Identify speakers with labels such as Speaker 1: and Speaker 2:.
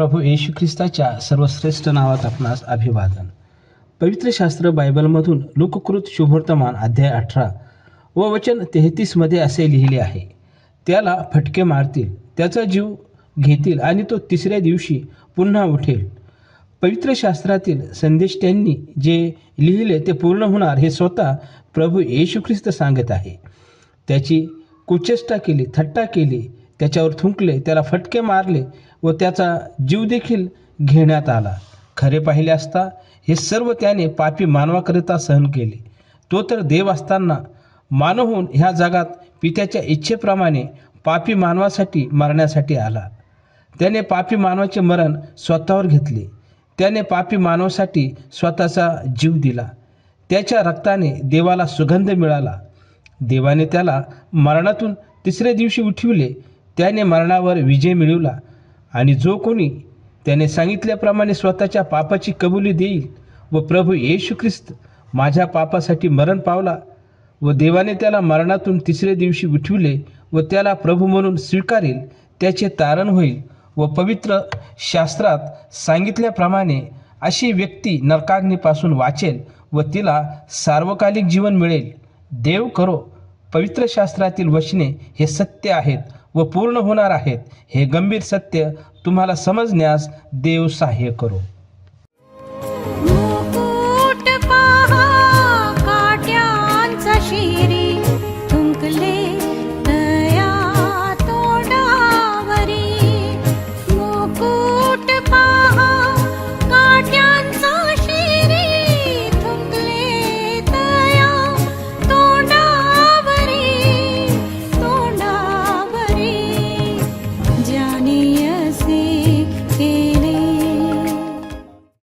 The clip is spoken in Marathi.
Speaker 1: प्रभू येशू ख्रिस्ताच्या सर्वश्रेष्ठ नावात आपणास अभिवादन. पवित्र शास्त्र बायबलमधून लोककृत शुभवर्तमान अध्याय अठरा व वचन तेहतीसमध्ये असे लिहिले आहे. त्याला फटके मारतील त्याचा जीव घेतील आणि तो तिसऱ्या दिवशी पुन्हा उठेल. पवित्र शास्त्रातील संदेश त्यांनी जे लिहिले ते पूर्ण होणार हे स्वतः प्रभू येशू ख्रिस्त सांगत आहे. त्याची कुचेष्टा केली थट्टा केली त्याच्यावर थुंकले त्याला फटके मारले व त्याचा जीव देखील घेण्यात आला. खरे पाहिले असता हे सर्व त्याने पापी मानवाकरिता सहन केले. तो तर देव असताना मानव होऊन ह्या जगात पित्याच्या इच्छेप्रमाणे पापी मानवासाठी मरण्यासाठी आला. त्याने पापी मानवाचे मरण स्वतःवर घेतले. त्याने पापी मानवासाठी स्वतःचा जीव दिला. त्याच्या रक्ताने देवाला सुगंध मिळाला. देवाने त्याला मरणातून तिसऱ्या दिवशी उठविले. त्याने मरणावर विजय मिळवला आणि जो कोणी त्याने सांगितल्याप्रमाणे स्वतःच्या पापाची कबुली देईल व प्रभू येशू ख्रिस्त माझ्या पापासाठी मरण पावला व देवाने त्याला मरणातून तिसऱ्या दिवशी उठविले व त्याला प्रभू म्हणून स्वीकारेल त्याचे तारण होईल व पवित्र शास्त्रात सांगितल्याप्रमाणे अशी व्यक्ती नरकाग्नीपासून वाचेल व तिला सार्वकालिक जीवन मिळेल. देव करो पवित्र शास्त्रातील वचने हे सत्य आहेत. व पूर्ण होणार आहेत हे गंभीर सत्य तुम्हाला समजण्यास देव सहाय्य करू. शिरी.